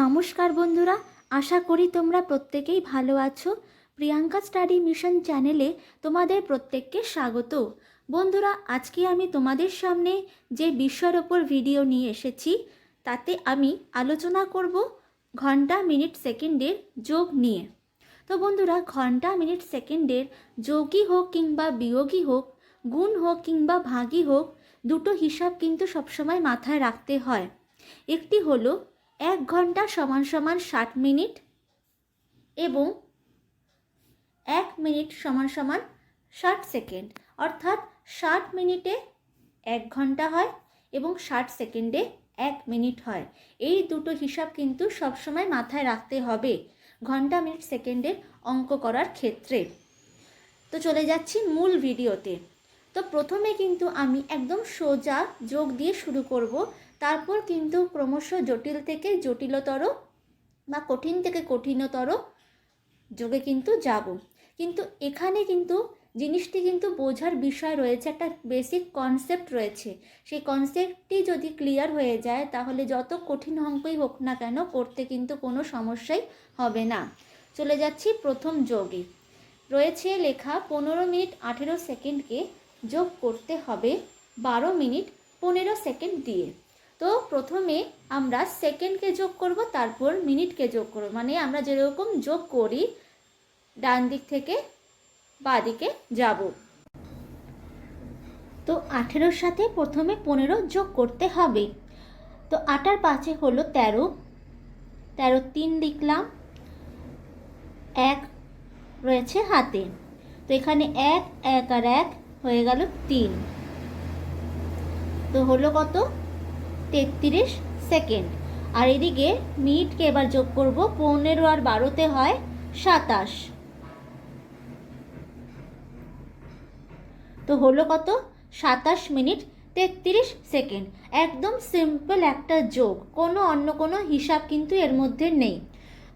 নমস্কার বন্ধুরা, আশা করি তোমরা প্রত্যেকেই ভালো আছো। প্রিয়াঙ্কা স্টাডি মিশন চ্যানেলে তোমাদের প্রত্যেককে স্বাগত। বন্ধুরা, আজকে আমি তোমাদের সামনে যে বিষয়ের ওপর ভিডিও নিয়ে এসেছি, তাতে আমি আলোচনা করব ঘণ্টা মিনিট সেকেন্ডের যোগ নিয়ে। তো বন্ধুরা, ঘণ্টা মিনিট সেকেন্ডের যোগই হোক কিংবা বিয়োগই হোক, গুণ হোক কিংবা ভাগই হোক, দুটো হিসাব কিন্তু সবসময় মাথায় রাখতে হয়। একটি হলো এক ঘণ্টা সমান সমান ষাট মিনিট এবং এক মিনিট সমান সমান ষাট সেকেন্ড। অর্থাৎ ষাট মিনিটে এক ঘণ্টা হয় এবং ষাট সেকেন্ডে এক মিনিট হয়। এই দুটো হিসাব কিন্তু সবসময় মাথায় রাখতে হবে ঘণ্টা মিনিট সেকেন্ডের অঙ্ক করার ক্ষেত্রে। তো চলে যাচ্ছি মূল ভিডিওতে। তো প্রথমে কিন্তু আমি একদম সোজা যোগ দিয়ে শুরু করব। তারপর কিন্তু ক্রমশ জটিল থেকে জটিলতর বা কঠিন থেকে কঠিনতর যোগে কিন্তু যাব। কিন্তু এখানে কিন্তু জিনিসটি কিন্তু বোঝার বিষয় রয়েছে, একটা বেসিক কনসেপ্ট রয়েছে। সেই কনসেপ্টটি যদি ক্লিয়ার হয়ে যায়, তাহলে যত কঠিন অঙ্কই হোক না কেন করতে কিন্তু কোনো সমস্যাই হবে না। চলে যাচ্ছি প্রথম যোগে। রয়েছে লেখা পনেরো মিনিট আঠেরো সেকেন্ডকে যোগ করতে হবে বারো মিনিট পনেরো সেকেন্ড দিয়ে। তো প্রথমে আমরা সেকেন্ডকে যোগ করব, তারপর মিনিটকে যোগ করব। মানে আমরা যেরকম যোগ করি, ডান দিক থেকে বাঁ দিকে যাব। তো আঠেরোর সাথে প্রথমে পনেরো যোগ করতে হবে। তো আটার পাঁচে হলো তেরো। তেরো তিন লিখলাম। এক রয়েছে হাতে। তো এখানে এক এক আর এক হয়ে গেল তিন। তো হলো কত? তেত্রিশ সেকেন্ড। আর এদিকে মিনিটকে এবার যোগ করব, পনেরো আর বারোতে হয় সাতাশ। তো হলো কত? সাতাশ মিনিট তেত্রিশ সেকেন্ড। একদম সিম্পল একটা যোগ। কোনো অন্য কোনো হিসাব কিন্তু এর মধ্যে নেই।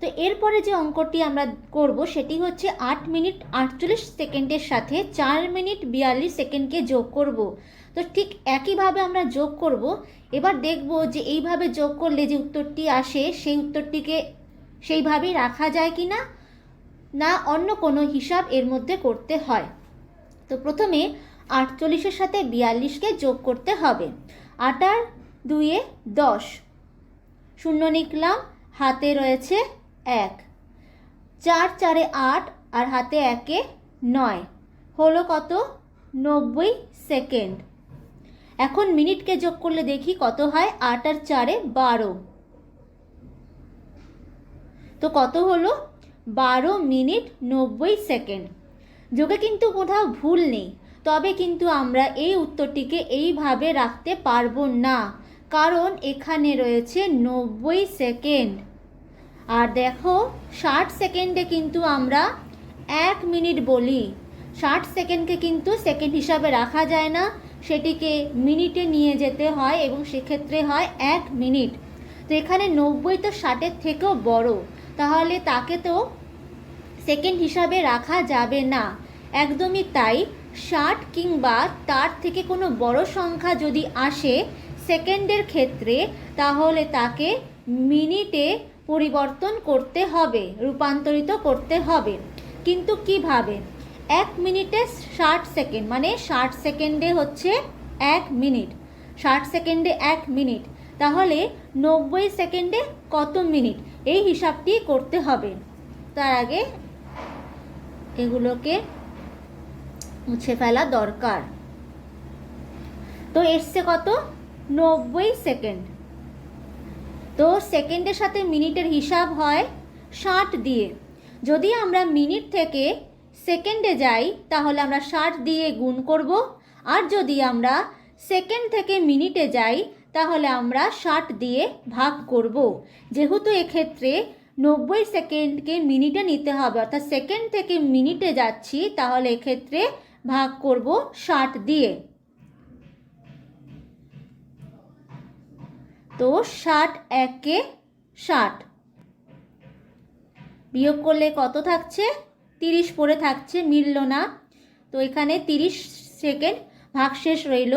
তো এরপরে যে অঙ্কটি আমরা করব, সেটি হচ্ছে আট মিনিট আটচল্লিশ সেকেন্ডের সাথে চার মিনিট বিয়াল্লিশ সেকেন্ডকে যোগ করব। তো ঠিক একইভাবে আমরা যোগ করব। এবার দেখব যে এইভাবে যোগ করলে যে উত্তরটি আসে, সেই উত্তরটিকে সেইভাবেই রাখা যায় কি না না অন্য কোনো হিসাব এর মধ্যে করতে হয়। তো প্রথমে আটচল্লিশের সাথে বিয়াল্লিশকে যোগ করতে হবে। আটার দুয়ে দশ। শূন্য নিকলাম, হাতে রয়েছে এক। চার চারে আট আর হাতে একে নয়। হলো কত? নব্বই সেকেন্ড। এখন মিনিটকে যোগ করলে দেখি কত হয়? আট আর চারে বারো। তো কত হলো? বারো মিনিট নব্বই সেকেন্ড। যোগে কিন্তু কোথাও ভুল নেই। তবে কিন্তু আমরা এই উত্তরটিকে এইভাবে রাখতে পারব না। কারণ এখানে রয়েছে নব্বই সেকেন্ড। আর দেখো, ষাট সেকেন্ডে কিন্তু আমরা এক মিনিট বলি। ষাট সেকেন্ডকে কিন্তু সেকেন্ড হিসাবে রাখা যায় না। সেটিকে মিনিটে নিয়ে যেতে হয় এবং সেক্ষেত্রে হয় এক মিনিট। তো এখানে নব্বই তো ষাটের থেকেও বড়। তাহলে তাকে তো সেকেন্ড হিসাবে রাখা যাবে না। একদমই তাই। ষাট কিংবা তার থেকে কোনো বড় সংখ্যা যদি আসে সেকেন্ডের ক্ষেত্রে, তাহলে তাকে মিনিটে পরিবর্তন করতে হবে, রূপান্তরিত করতে হবে। কিন্তু কীভাবে এক মিনিটে ষাট সেকেন্ড মানে ষাট সেকেন্ডে হচ্ছে এক মিনিট। ষাট সেকেন্ডে এক মিনিট, তাহলে নব্বই সেকেন্ডে কত মিনিট? এই হিসাবটি করতে হবে। তার আগে এগুলোকে মুছে ফেলা দরকার। তো এসছে কত? নব্বই সেকেন্ড। তো সেকেন্ডের সাথে মিনিটের হিসাব হয় ষাট দিয়ে। যদি আমরা মিনিট থেকে সেকেন্ডে যাই, তাহলে আমরা ষাট দিয়ে গুণ করব। আর যদি আমরা সেকেন্ড থেকে মিনিটে যাই, তাহলে আমরা ষাট দিয়ে ভাগ করব। যেহেতু এক্ষেত্রে নব্বই সেকেন্ডকে মিনিটে নিতে হবে, অর্থাৎ সেকেন্ড থেকে মিনিটে যাচ্ছি, তাহলে এক্ষেত্রে ভাগ করব ষাট দিয়ে। তো ষাট, একে ষাট। বিয়োগ করলে কত থাকছে? তিরিশ পড়ে থাকছে, মিলল না। তো এখানে তিরিশ সেকেন্ড ভাগশেষ রইল।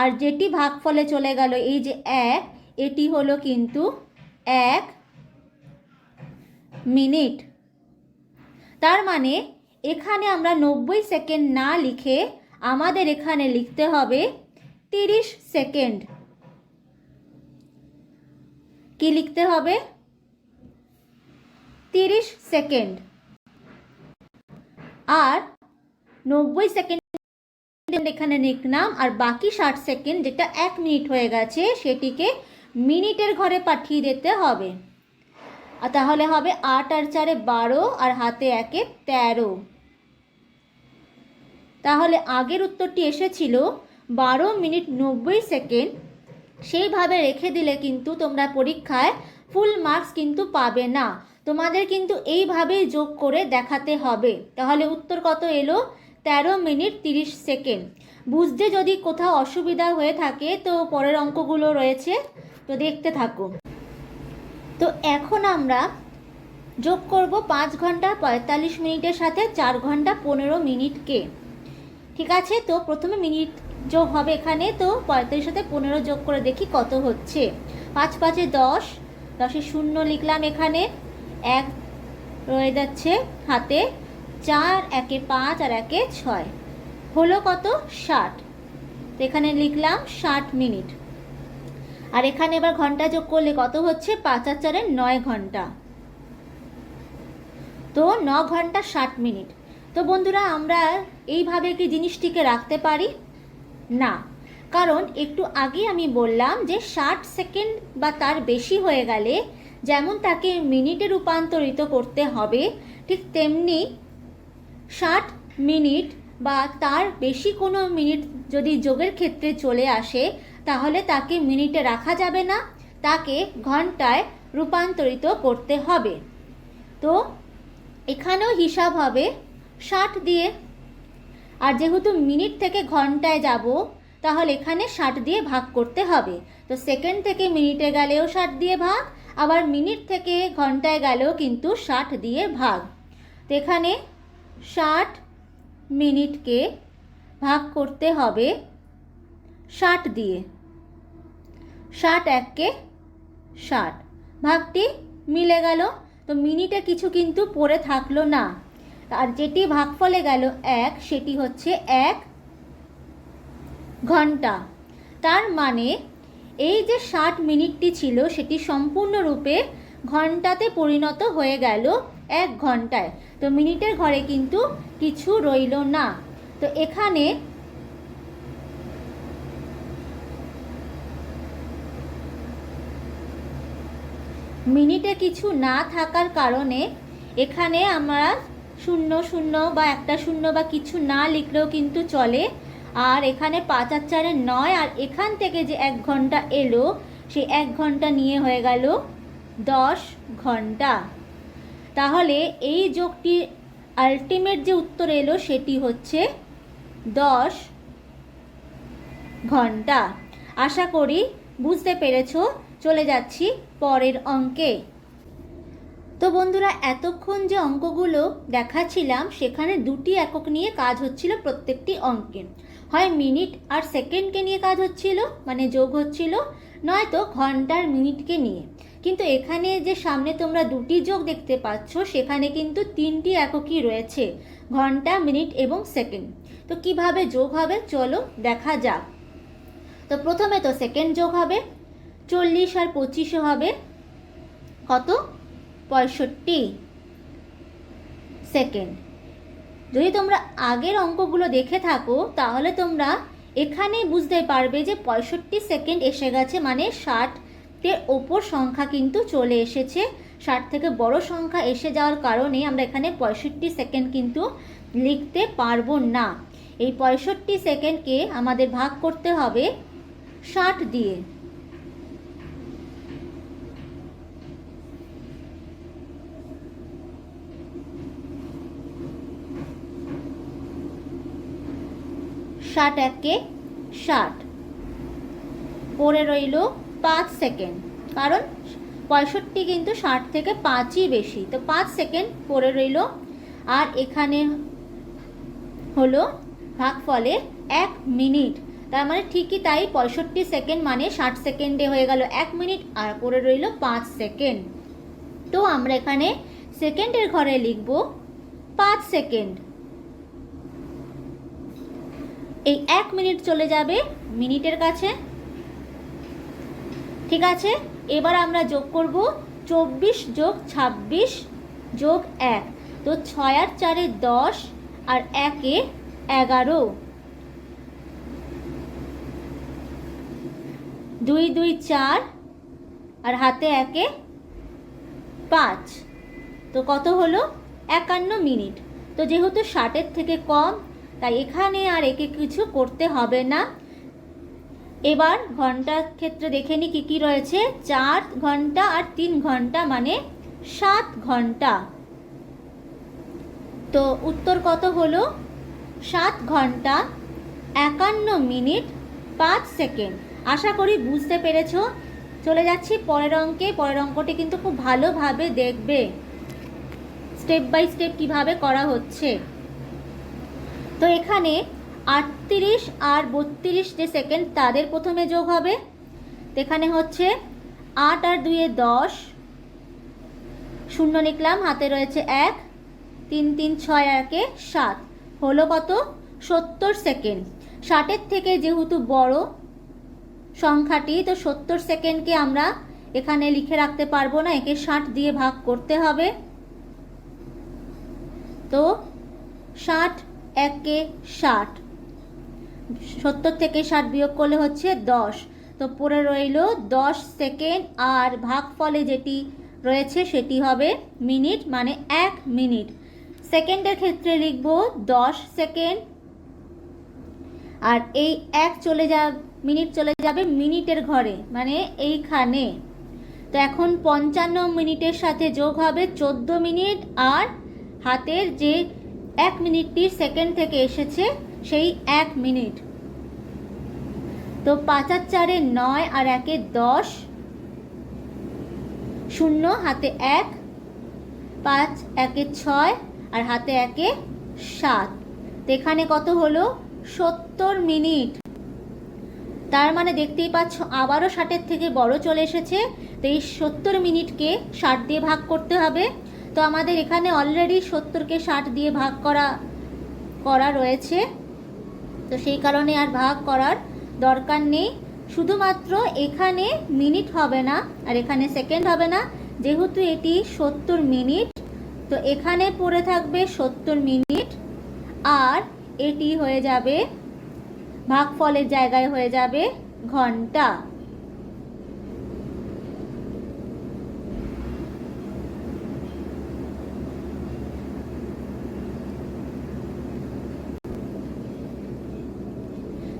আর যেটি ভাগফলে চলে গেল, এই যে এক, এটি হলো কিন্তু এক মিনিট। তার মানে এখানে আমরা নব্বই সেকেন্ড না লিখে আমাদের এখানে লিখতে হবে তিরিশ সেকেন্ড। কি লিখতে হবে? তিরিশ সেকেন্ড। আর নব্বই সেকেন্ড এখানে লিখলাম আর বাকি ষাট সেকেন্ড যেটা এক মিনিট হয়ে গেছে, সেটিকে মিনিটের ঘরে পাঠিয়ে দিতে হবে। আর তাহলে হবে আট আর চারে বারো, আর হাতে একে তেরো। তাহলে আগের উত্তরটি এসেছিল বারো মিনিট নব্বই সেকেন্ড সেইভাবে রেখে দিলে কিন্তু তোমরা পরীক্ষায় ফুল মার্কস কিন্তু পাবে না। তোমাদের কিন্তু এইভাবেই যোগ করে দেখাতে হবে। তাহলে উত্তর কত এলো? তেরো মিনিট তিরিশ সেকেন্ড। বুঝতে যদি কোথাও অসুবিধা হয়ে থাকে, তো পরের অঙ্কগুলো রয়েছে। তো দেখতে থাকো। তো এখন আমরা যোগ করব পাঁচ ঘণ্টা পঁয়তাল্লিশ মিনিটের সাথে চার ঘণ্টা পনেরো মিনিটকে। ঠিক আছে? তো প্রথমে মিনিট যোগ হবে এখানে, তো পঁয়তাল্লিশ সাথে পনেরো যোগ করে দেখি কত হচ্ছে। পাঁচ পাঁচে দশ, দশে শূন্য লিখলাম এখানে, এক রয়ে যাচ্ছে হাতে, চার একে পাঁচ আর একে ছয়, হলো কত? ষাট। তো এখানে লিখলাম ষাট মিনিট। আর এখানে এবার ঘণ্টা যোগ করলে কত হচ্ছে? পাঁচ আর চারের নয় ঘণ্টা। তো ন ঘণ্টা ষাট মিনিট। তো বন্ধুরা, আমরা এইভাবে কি জিনিসটিকে রাখতে পারি? না। কারণ একটু আগে আমি বললাম যে ষাট সেকেন্ড বা তার বেশি হয়ে গেলে যেমন তাকে মিনিটে রূপান্তরিত করতে হবে, ঠিক তেমনি ষাট মিনিট বা তার বেশি কোনো মিনিট যদি যোগের ক্ষেত্রে চলে আসে, তাহলে তাকে মিনিটে রাখা যাবে না, তাকে ঘন্টায় রূপান্তরিত করতে হবে। তো এখানেও হিসাব হবে ষাট দিয়ে আর যেহেতু মিনিট থেকে ঘন্টায় যাব, তাহলে এখানে ষাট দিয়ে ভাগ করতে হবে। তো সেকেন্ড থেকে মিনিটে গেলেও ষাট দিয়ে ভাগ, আবার মিনিট থেকে ঘন্টায় গেলেও কিন্তু ষাট দিয়ে ভাগ। তো এখানে ষাট মিনিটকে ভাগ করতে হবে ষাট দিয়ে। ষাট এককে ষাট। ভাগটি মিলে গেল, তো মিনিটে কিছু কিন্তু পড়ে থাকল না। আর যেটি ভাগফলে গেল এক, সেটি হচ্ছে এক ঘণ্টা। তার মানে এই যে ষাট মিনিটটি ছিল, সেটি সম্পূর্ণরূপে ঘন্টাতে পরিণত হয়ে গেল এক ঘন্টায়। তো মিনিটের ঘরে কিন্তু কিছু রইল না। তো এখানে মিনিটে কিছু না থাকার কারণে এখানে আমরা শূন্য শূন্য বা একটা শূন্য বা কিছু না লিখলেও কিন্তু চলে। আর এখানে পাঁচ আর চারে নয়, আর এখান থেকে যে এক ঘণ্টা এলো সেই এক ঘণ্টা নিয়ে হয়ে গেল দশ ঘণ্টা। তাহলে এই যোগটি আলটিমেট যে উত্তর এলো, সেটি হচ্ছে দশ ঘণ্টা। আশা করি বুঝতে পেরেছ। চলে যাচ্ছি পরের অঙ্কে। তো বন্ধুরা, এতক্ষণ যে অঙ্কগুলো দেখাচ্ছিলাম, সেখানে দুটি একক নিয়ে কাজ হচ্ছিল প্রত্যেকটি অঙ্কে হয় মিনিট আর সেকেন্ডকে নিয়ে কাজ হচ্ছিল মানে যোগ হচ্ছিল, নয়তো ঘণ্টার মিনিটকে নিয়ে। কিন্তু এখানে যে সামনে তোমরা দুটি যোগ দেখতে পাচ্ছ, সেখানে কিন্তু তিনটি এককই রয়েছে, ঘণ্টা, মিনিট এবং সেকেন্ড। তো কীভাবে যোগ হবে, চলো দেখা যাক। তো প্রথমে তো সেকেন্ড যোগ হবে, চল্লিশ আর পঁচিশে হবে, কত? পঁয়ষট্টি সেকেন্ড। যদি তোমরা আগের অঙ্কগুলো দেখে থাকো, তাহলে তোমরা এখানেই বুঝতে পারবে যে পঁয়ষট্টি সেকেন্ড এসে গেছে মানে ষাটের ওপর সংখ্যা কিন্তু চলে এসেছে। ষাট থেকে বড় সংখ্যা এসে যাওয়ার কারণে আমরা এখানে পঁয়ষট্টি সেকেন্ড কিন্তু লিখতে পারব না। এই পঁয়ষট্টি সেকেন্ডকে আমাদের ভাগ করতে হবে ষাট দিয়ে। ষাট একে ষাট। পড়ে রইল পাঁচ সেকেন্ড। কারণ পঁয়ষট্টি কিন্তু ষাট থেকে পাঁচই বেশি। তো পাঁচ সেকেন্ড পড়ে রইল। আর এখানে হলো ভাগফলে এক মিনিট। তার মানে ঠিকই তাই পঁয়ষট্টি সেকেন্ড মানে ষাট সেকেন্ডে হয়ে গেল এক মিনিট। আর পড়ে রইল পাঁচ সেকেন্ড। তো আমরা এখানে সেকেন্ডের ঘরে লিখব পাঁচ সেকেন্ড। এই এক মিনিট চলে যাবে মিনিটের কাছে। ঠিক আছে? এবার আমরা যোগ করব চব্বিশ যোগ ছাব্বিশ যোগ এক। তো ছয় আর চারে দশ আর একে এগারো। দুই দুই, চার আর হাতে একে পাঁচ। তো কত হলো? একান্ন মিনিট। তো যেহেতু ষাটের থেকে কম তাই এখানে আর একে কিছু করতে হবে না। এবার ঘণ্টার ক্ষেত্রে দেখে নিই কী কী রয়েছে। চার ঘণ্টা আর তিন ঘণ্টা মানে সাত ঘণ্টা। তো উত্তর কত হলো? সাত ঘণ্টা, একান্ন মিনিট, পাঁচ সেকেন্ড। আশা করি বুঝতে পেরেছ। চলে যাচ্ছি পরের অঙ্কে। পরের অঙ্কটি কিন্তু খুব ভালোভাবে দেখবে। স্টেপ বাই স্টেপ কীভাবে করা হচ্ছে। তো এখানে আটত্রিশ আর বত্রিশ যে সেকেন্ড তাদের প্রথমে যোগ হবে। এখানে হচ্ছে আট আর দুয়ে দশ। শূন্য লিখলাম, হাতে রয়েছে এক, তিন তিন, ছয়, একে সাত। হলো কত? সত্তর সেকেন্ড ষাটের থেকে যেহেতু বড় সংখ্যাটি, তো সত্তর সেকেন্ডকে আমরা এখানে লিখে রাখতে পারব না, একে ষাট দিয়ে ভাগ করতে হবে। তো ষাট একে ষাট। সত্তর থেকে ষাট বিয়োগ করলে হচ্ছে দশ। তো পরে রইল দশ সেকেন্ড আর ভাগফলে যেটি রয়েছে সেটি হবে মিনিট মানে এক মিনিট। সেকেন্ডের ক্ষেত্রে লিখব দশ সেকেন্ড। আর এই এক চলে যা, মিনিট চলে যাবে মিনিটের ঘরে মানে এইখানে। তো এখন পঞ্চান্ন মিনিটের সাথে যোগ হবে চোদ্দ মিনিট আর হাতের যে এক মিনিটটি সেকেন্ড থেকে এসেছে সেই এক মিনিট। তো পাঁচ আর চারে নয় আর একে দশ। শূন্য, হাতে এক, পাঁচ একে ছয় আর হাতে একে সাত। তো এখানে কত হলো? সত্তর মিনিট। তার মানে দেখতেই পাচ্ছ আবারও ষাটের থেকে বড় চলে এসেছে। তো এই সত্তর মিনিটকে ষাট দিয়ে ভাগ করতে হবে। তো আমাদের এখানে অলরেডি সত্তরকে ষাট দিয়ে ভাগ করা করা রয়েছে। তো সেই কারণে আর ভাগ করার দরকার নেই। শুধুমাত্র এখানে মিনিট হবে না, আর এখানে সেকেন্ড হবে না। যেহেতু এটি সত্তর মিনিট তো এখানে পড়ে থাকবে সত্তর মিনিট আর এটি হয়ে যাবে, ভাগফলের জায়গায় হয়ে যাবে ঘণ্টা।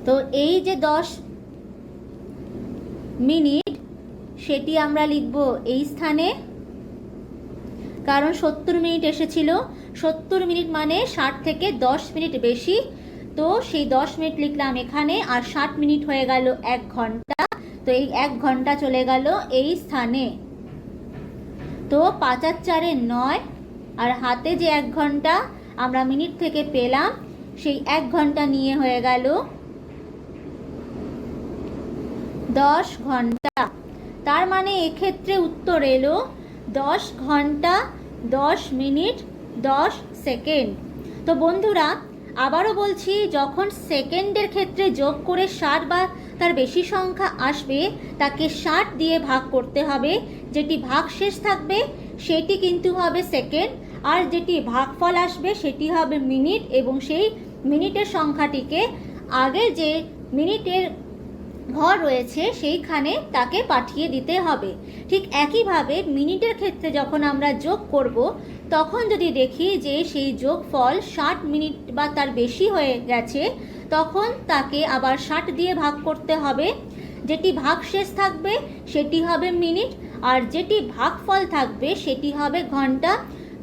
তো এই যে দশ মিনিট, সেটি আমরা লিখব এই স্থানে। কারণ সত্তর মিনিট এসেছিল। সত্তর মিনিট মানে ষাট থেকে দশ মিনিট বেশি। তো সেই দশ মিনিট লিখলাম এখানে, আর ষাট মিনিট হয়ে গেল এক ঘণ্টা। তো এই এক ঘণ্টা চলে গেল এই স্থানে। তো পাঁচ আর চারে নয়, আর হাতে যে এক ঘণ্টা আমরা মিনিট থেকে পেলাম, সেই এক ঘণ্টা নিয়ে হয়ে গেল দশ ঘণ্টা। তার মানে এক্ষেত্রে উত্তর এলো, দশ ঘণ্টা, দশ মিনিট, দশ সেকেন্ড। তো বন্ধুরা, আবারও বলছি, যখন সেকেন্ডের ক্ষেত্রে যোগ করে ষাট বা তার বেশি সংখ্যা আসবে, তাকে ষাট দিয়ে ভাগ করতে হবে। যেটি ভাগ শেষ থাকবে, সেটি কিন্তু হবে সেকেন্ড। আর যেটি ভাগফল আসবে, সেটি হবে মিনিট এবং সেই মিনিটের সংখ্যাটিকে আগে যে মিনিটের ঘর রয়েছে, সেইখানে তাকে পাঠিয়ে দিতে হবে। ঠিক একইভাবে মিনিটের ক্ষেত্রে যখন আমরা যোগ করব, তখন যদি দেখি যে সেই যোগ ফল ষাট মিনিট বা তার বেশি হয়ে গেছে, তখন তাকে আবার ষাট দিয়ে ভাগ করতে হবে। যেটি ভাগ শেষ থাকবে, সেটি হবে মিনিট, আর যেটি ভাগফল থাকবে, সেটি হবে ঘণ্টা।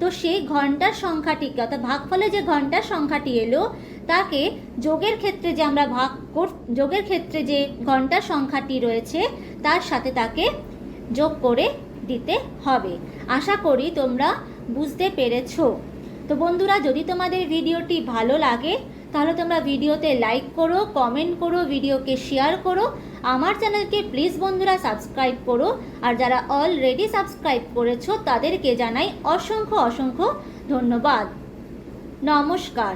তো সেই ঘণ্টার সংখ্যাটিকে, অর্থাৎ ভাগফলে যে ঘণ্টার সংখ্যাটি এলো তাকে যোগের ক্ষেত্রে যে আমরা ভাগ কর, যোগের ক্ষেত্রে যে ঘণ্টার সংখ্যাটি রয়েছে, তার সাথে তাকে যোগ করে দিতে হবে। আশা করি তোমরা বুঝতে পেরেছ। তো বন্ধুরা, যদি তোমাদের ভিডিওটি ভালো লাগে, তাহলে তোমরা ভিডিওতে লাইক করো কমেন্ট করো, ভিডিওকে শেয়ার করো। আমার চ্যানেলকে প্লিজ বন্ধুরা সাবস্ক্রাইব করো। আর যারা অলরেডি সাবস্ক্রাইব করেছ, তাদেরকে জানাই অসংখ্য অসংখ্য ধন্যবাদ। নমস্কার।